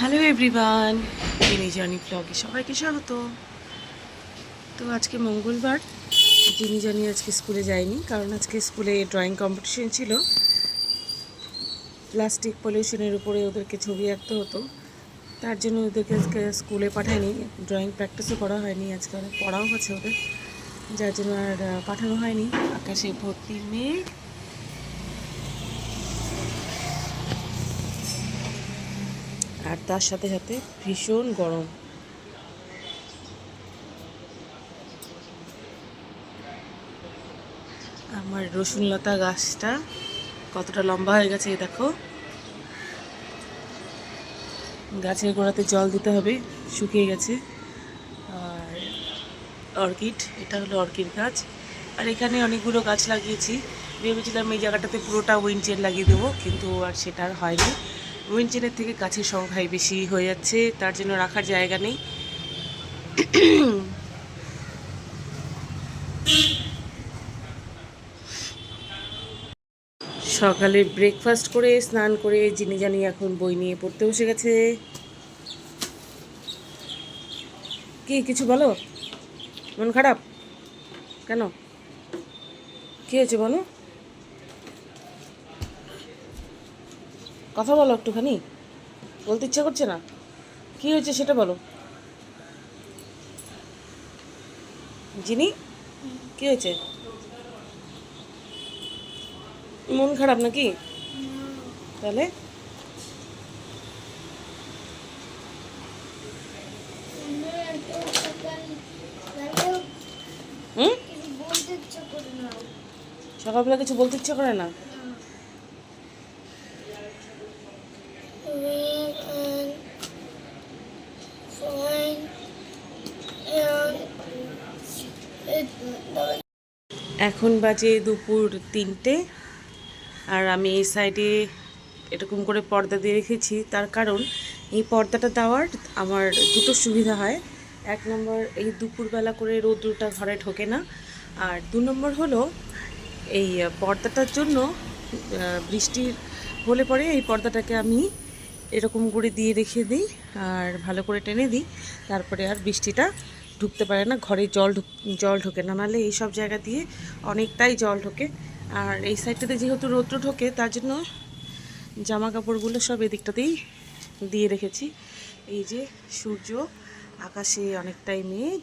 Hello everyone জিনি জানি ব্লগে সবাইকে স্বাগত। তো আজকে মঙ্গলবার জিনি জানি আজকে স্কুলে যায়নি, কারণ আজকে স্কুলে ড্রয়িং কম্পিটিশন ছিল। প্লাস্টিক পলিউশনের উপরে ওদেরকে ছবি আঁকতে হতো। তার জন্য ওদেরকে আজকে স্কুলে পাঠায়নি। ড্রয়িং প্র্যাকটিসও করা হয়নি, আজকে অনেক পড়াও আছে ওদের। যার জন্য আর পাঠানো হয়নি। আকাশে ভর্তি মেঘ। আর তার সাথে সাথে ভীষণ গরম। আমার রসুন লতা গাছটা কতটা লম্বা হয়ে গেছে দেখো। গাছের গোড়াতে জল দিতে হবে, শুকিয়ে গেছে। আর অর্কিড, এটা হলো অর্কিড গাছ। আর এখানে অনেকগুলো গাছ লাগিয়েছি। ভেবেছিলাম এই জায়গাটাতে পুরোটা উইনচেন লাগিয়ে দেবো, কিন্তু আর সেটা আর হয়নি। উইনচেনের থেকে গাছের সংখ্যাই বেশি হয়ে যাচ্ছে, তার জন্য রাখার জায়গা নেই। সকালে ব্রেকফাস্ট করে, স্নান করে যিনি জানি এখন বই নিয়ে পড়তে বসে গেছে। কি, কিছু বলো? মন খারাপ? কেন? কি হয়েছে বলো? কথা বলো একটুখানি। বলতে ইচ্ছা করছে না? কি হয়েছে সেটা বলো। জিনি কি হয়েছে? মন খারাপ নাকি? তাহলে? হুম? সকালবেলা কিছু বলতে ইচ্ছা করে না? এখন বাজে দুপুর তিনটে, আর আমি এই সাইডে এরকম করে পর্দা দিয়ে রেখেছি। তার কারণ এই পর্দাটা দেওয়ার আমার দুটো সুবিধা হয়। এক নম্বর, এই দুপুরবেলা করে রৌদ্রটা ঘরে ঢোকে না। আর দু নম্বর হলো, এই পর্দাটার জন্য বৃষ্টির হলে পরে এই পর্দাটাকে আমি এরকম করে দিয়ে রেখে দিই, আর ভালো করে টেনে দিই। তারপরে আর বৃষ্টিটা ঢুকতে পারে না, ঘরে জল জল ঢোকে না, নাহলে এই সব জায়গা দিয়ে অনেকটাই জল ঢোকে। আর এই সাইডটাতে যেহেতু রৌদ্র ঢোকে, তার জন্য জামা কাপড়গুলো সব এদিকটাতেই দিয়ে রেখেছি। এই যে সূর্য, আকাশে অনেকটাই মেঘ।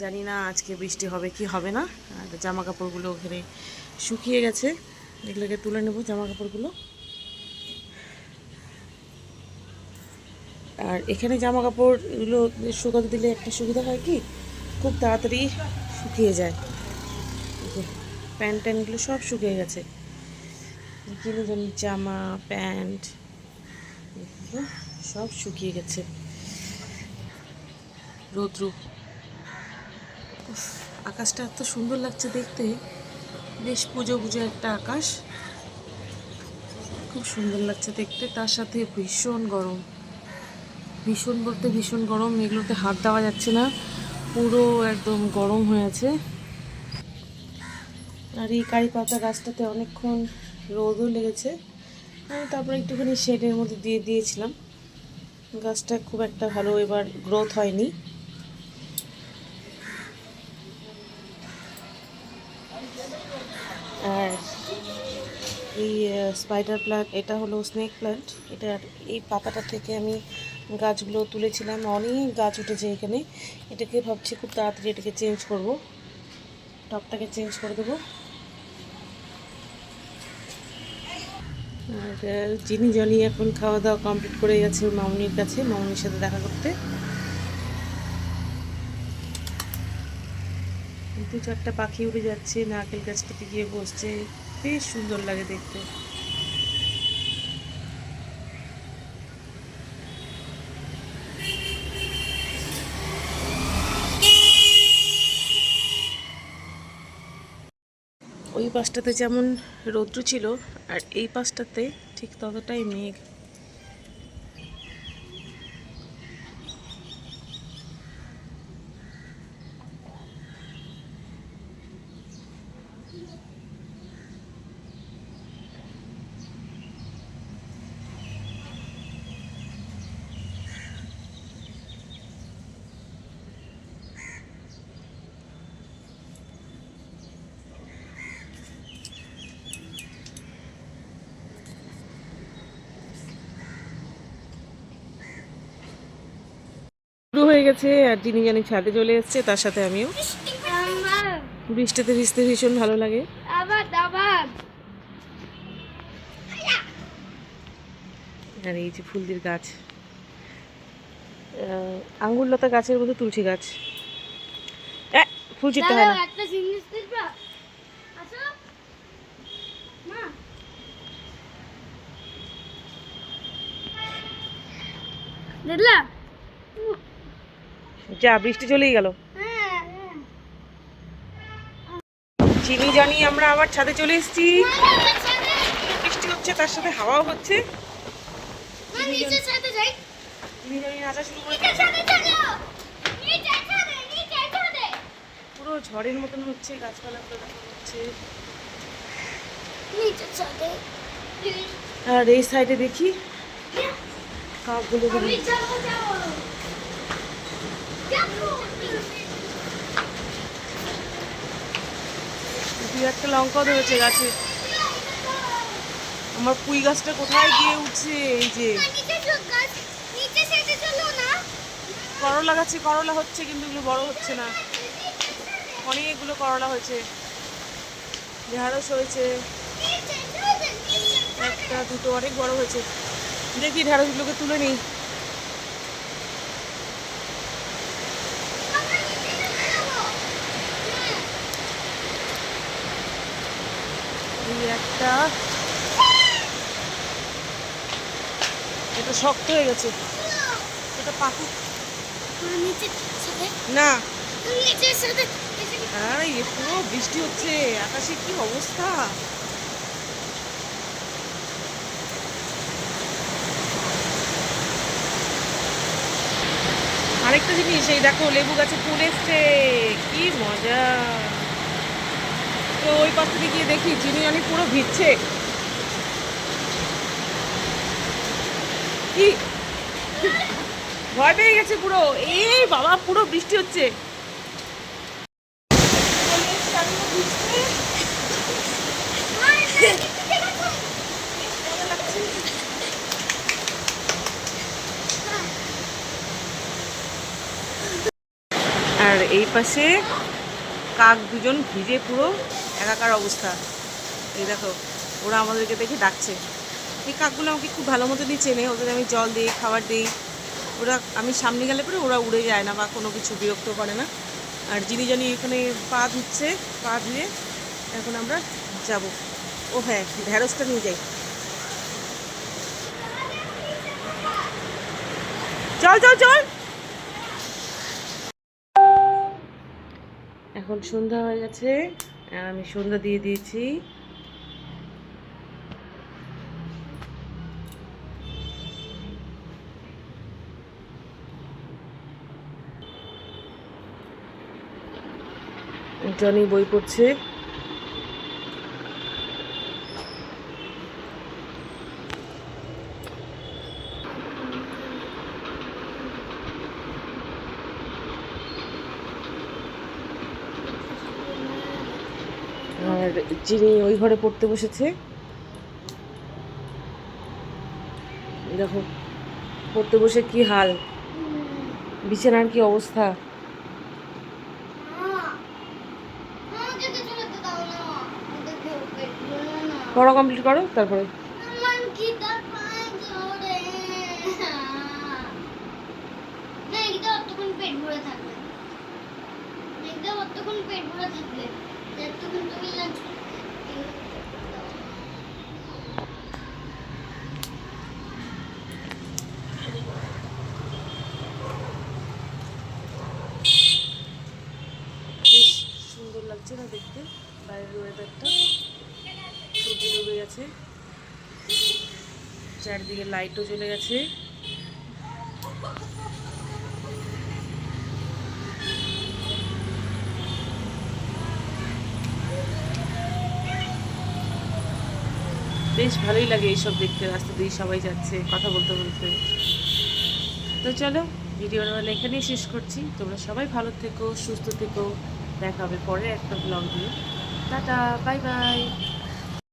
জানি না আজকে বৃষ্টি হবে কি হবে না। আর জামা কাপড়গুলো ওখানে শুকিয়ে গেছে। এগুলোকে তুলে নেব জামা কাপড়গুলো আর এখানে জামা কাপড়গুলো শুকাতে দিলে একটা সুবিধা হয় কি? খুব তাড়াতাড়ি শুকিয়ে যায়। প্যান্ট ট্যান্টগুলো সব শুকিয়ে গেছে। কিনে জানি জামা, প্যান্ট সব শুকিয়ে গেছে। রৌদ্র। আকাশটা এত সুন্দর লাগছে দেখতে। বেশ পুজো পুজো একটা আকাশ। খুব সুন্দর লাগছে দেখতে। তার সাথে ভীষণ গরম। ভীষণ বলতে ভীষণ গরম, এগুলোতে হাত দেওয়া যাচ্ছে না, পুরো একদম গরম হয়ে আছে। আর এই কারি পাতা গাছটাতে অনেকক্ষণ রোদও লেগেছে। আমি তারপরে একটুখানি শেডের মধ্যে দিয়ে দিয়েছিলাম। গাছটা খুব একটা ভালো এবার গ্রোথ হয়নি। আর এই স্পাইডার প্ল্যান্ট এটা হলো স্নেক প্ল্যান্ট এটার এই পাতাটা থেকে আমি গাছগুলো তুলেছিলাম, অনেক গাছ উঠেছে এখানে। এটাকে ভাবছি খুব তাড়াতাড়ি এটাকে চেঞ্জ করব। টপটাকে চেঞ্জ করে দেবো। আর যিনি জনি এখন খাওয়া দাওয়া কমপ্লিট করে গেছে মামনির কাছে, মামনির সাথে দেখা করতে। দু চারটা পাখি উড়ে যাচ্ছে, নারকেল গাছটাতে গিয়ে বসছে। বেশ সুন্দর লাগে দেখতে ওই পাশটাতে যেমন রৌদ্র ছিল আর এই পাশটাতে ঠিক ততটাই মেঘ। হয়ে গেছে আর যিনি জানি ছাদে চলে এসছে, তার সাথে আমিও। বৃষ্টিতে ভিজতে ভীষণ ভালো লাগে। আর এই যে ফুলদের গাছ। আঙ্গুর লতা গাছের মধ্যে তুলসী গাছ। ফুল না। একটা যা বৃষ্টি চলেই গেল। চিনি জানি আমরা আবার ছাদে চলে এসেছি। বৃষ্টি হচ্ছে তার সাথে হাওয়াও হচ্ছে। চিনি জানি নাচা শুরু করে পুরো ঝড়ের মতন হচ্ছে গাছপালাগুলো হচ্ছে আর এই সাইডে দেখি। কাকগুলো দু একটা লঙ্কাও ধরেছে গাছে। আমার পুঁই গাছটা কোথায় গিয়ে উঠছে? এই যে। করলা গাছে করলা হচ্ছে, কিন্তু এগুলো বড় হচ্ছে না। অনেকগুলো করলা হয়েছে। ঢেঁড়স হয়েছে। একটা, দুটো অনেক বড় হয়েছে। দেখি ঢেঁড়সগুলোকে তুলে নিই আমরা নিচে চলে যাব হ্যাঁ এই একটা। এটা শক্ত হয়ে গেছে। এটা না। পুরো বৃষ্টি হচ্ছে। আকাশে কি অবস্থা? আরেকটা জিনিস এই দেখো লেবু গাছে ফুল এসছে। কি মজা। তো ওই পাশ থেকে গিয়ে দেখি চিনি অনেক পুরো ভিজছে। কি? ভয় পেয়ে গেছে পুরো। এই বাবা, পুরো বৃষ্টি হচ্ছে। আর এই পাশে কাক দুজন ভিজে পুরো একাকার অবস্থা। এই দেখো, ওরা আমাদেরকে দেখে ডাকছে। এই কাকগুলো আমাকে খুব ভালো মতো দিয়ে চেনে, ওদের আমি জল দিই, খাবার দিই। ওরা, আমি সামনে গেলে পরে ওরা উড়ে যায় না বা কোনো কিছু বিরক্ত করে না। আর যিনি জানি এখানে পা ধুচ্ছে, পা ধুয়ে এখন আমরা যাব। ও হ্যাঁ ঢ্যাঁড়সটা নিয়ে যাই। চল চল চল! এখন সন্ধ্যা হয়ে গেছে আমি সন্ধ্যা দিয়ে দিয়েছি। জনি বই পড়ছে। আর যিনি ওই ঘরে পড়তে বসেছে, দেখো, পড়তে বসে কি হাল, বিছানার কি অবস্থা? পড়া কমপ্লিট করো, তারপরে। পেট ভরে থাকবে। সুন্দর লাগছে না দেখতে? বাইরের ওয়েদারটা সূর্য ডুবে গেছে চারদিকে লাইটও জ্বলে গেছে। বেশ ভালোই লাগে এইসব দেখতে, রাস্তা দিয়ে সবাই যাচ্ছে, কথা বলতে বলতে। তো চলো ভিডিওটা মানে এখানেই শেষ করছি। তোমরা সবাই ভালো থেকো, সুস্থ থেকো। দেখা হবে পরে একটা ব্লগ দিয়ে টাটা বাই বাই